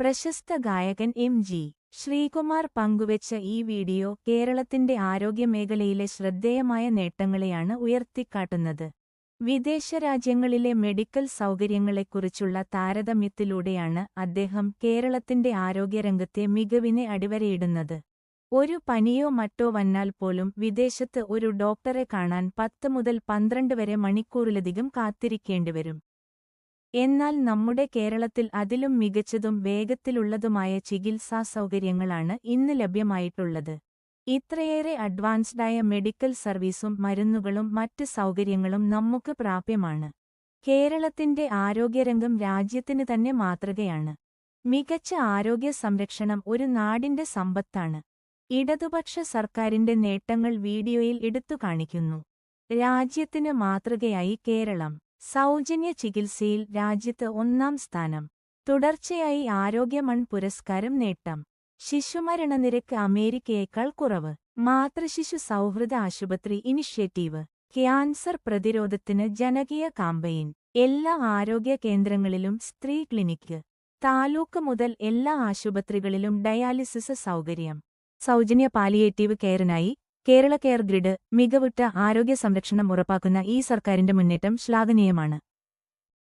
പ്രശസ്ത ഗായകൻ M G Sreekumar പങ്കുവച്ച ഈ വീഡിയോ കേരളത്തിന്റെ ആരോഗ്യമേഖലയിലെ ശ്രദ്ധേയമായ നേട്ടങ്ങളെയാണ് ഉയർത്തിക്കാട്ടുന്നത്. വിദേശ രാജ്യങ്ങളിലെ മെഡിക്കൽ സൗകര്യങ്ങളെക്കുറിച്ചുള്ള താരതമ്യത്തിലൂടെയാണ് അദ്ദേഹം കേരളത്തിന്റെ ആരോഗ്യരംഗത്തെ മികവിനെ അടിവരയിടുന്നത്. ഒരു പനിയോ മറ്റോ വന്നാൽ പോലും വിദേശത്ത് ഒരു ഡോക്ടറെ കാണാൻ പത്ത് മുതൽ പന്ത്രണ്ട് വരെ മണിക്കൂറിലധികം കാത്തിരിക്കേണ്ടിവരും. എന്നാൽ നമ്മുടെ കേരളത്തിൽ അതിലും മികച്ചതും വേഗത്തിലുള്ളതുമായ ചികിത്സാ സൗകര്യങ്ങളാണ് ഇന്ന് ലഭ്യമായിട്ടുള്ളത്. ഇത്രയേറെ അഡ്വാൻസ്ഡായ മെഡിക്കൽ സർവീസും മരുന്നുകളും മറ്റ് സൗകര്യങ്ങളും നമുക്ക് പ്രാപ്യമാണ്. കേരളത്തിന്റെ ആരോഗ്യരംഗം രാജ്യത്തിന് തന്നെ മാതൃകയാണ്. മികച്ച ആരോഗ്യ സംരക്ഷണം ഒരു നാടിന്റെ സമ്പത്താണ്. ഇടതുപക്ഷ സർക്കാരിന്റെ നേട്ടങ്ങൾ വീഡിയോയിൽ എടുത്തു കാണിക്കുന്നു. രാജ്യത്തിന് മാതൃകയായി കേരളം. സൗജന്യ ചികിത്സയിൽ രാജ്യത്ത് ഒന്നാം സ്ഥാനം. തുടർച്ചയായി ആരോഗ്യമൺ പുരസ്കാരം നേട്ടം. ശിശുമരണനിരക്ക് അമേരിക്കയേക്കാൾ കുറവ്. മാതൃശിശു സൗഹൃദ ആശുപത്രി ഇനിഷ്യേറ്റീവ്. ക്യാൻസർ പ്രതിരോധത്തിന് ജനകീയ കാമ്പയിൻ. എല്ലാ ആരോഗ്യ കേന്ദ്രങ്ങളിലും സ്ത്രീ ക്ലിനിക്ക്. താലൂക്ക് മുതൽ എല്ലാ ആശുപത്രികളിലും ഡയാലിസിസ് സൗകര്യം. സൗജന്യ പാലിയേറ്റീവ് കെയറിനായി കേരള കെയർ ഗ്രിഡ് മികവുറ്റ ആരോഗ്യ സംരക്ഷണം ഉറപ്പാക്കുന്ന ഈ സർക്കാരിന്റെ മുന്നേറ്റം ശ്ലാഘനീയമാണ്.